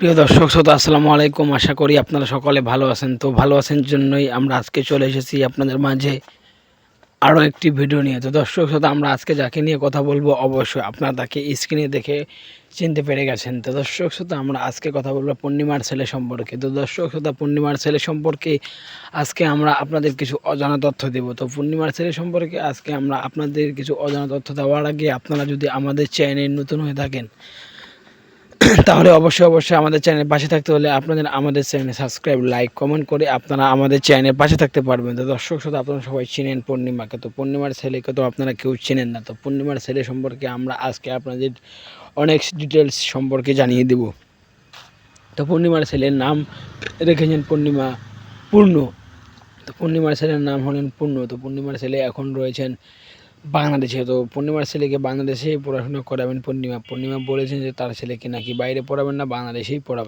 প্রিয় দর্শক শ্রোতা, আসসালামু আলাইকুম। আশা করি আপনারা সকলে ভালো আছেন। তো ভালো আছেন জন্যই আমরা আজকে চলে এসেছি আপনাদের মাঝে আরও একটি ভিডিও নিয়ে। তো দর্শক শ্রোতা, আমরা আজকে যাকে নিয়ে কথা বলব অবশ্যই আপনারা তাকে স্ক্রিনে দেখে চিনতে পেরে গেছেন। তো দর্শক শ্রোতা, আমরা আজকে কথা বলব পূর্ণিমার ছেলে সম্পর্কে। তো দর্শক শ্রোতা, পূর্ণিমার ছেলে সম্পর্কে আজকে আমরা আপনাদের কিছু অজানা তথ্য দেব। তো পূর্ণিমার ছেলে সম্পর্কে আজকে আমরা আপনাদের কিছু অজানা তথ্য দেওয়ার আগে আপনারা যদি আমাদের চ্যানেল নতুন হয়ে থাকেন তাহলে অবশ্যই অবশ্যই আমাদের চ্যানেলের পাশে থাকতে হলে আপনাদের, আমাদের চ্যানেলে সাবস্ক্রাইব লাইক কমেন্ট করে আপনারা আমাদের চ্যানেলের পাশে থাকতে পারবেন। তো দর্শক, শ্রোতা, আপনারা সবাই চিনেন পূর্ণিমাকে তো পূর্ণিমার ছেলেকে তো আপনারা কেউ চিনেন না। তো পূর্ণিমার ছেলে সম্পর্কে আমরা আজকে আপনাদের অনেক ডিটেলস সম্পর্কে জানিয়ে দেব। তো পূর্ণিমার ছেলের নাম রেখেছেন পূর্ণিমা পূর্ণ। তো পূর্ণিমার ছেলের নাম হলেন পূর্ণ। তো পূর্ণিমার ছেলে এখন রয়েছেন বাংলাদেশে, তো পূর্ণিমার ছেলেকে বাংলাদেশেই পড়াশোনা করাবেন পূর্ণিমা। পূর্ণিমা বলেছেন যে তার ছেলেকে নাকি বাইরে পড়াবেন না, বাংলাদেশেই পড়াবেন।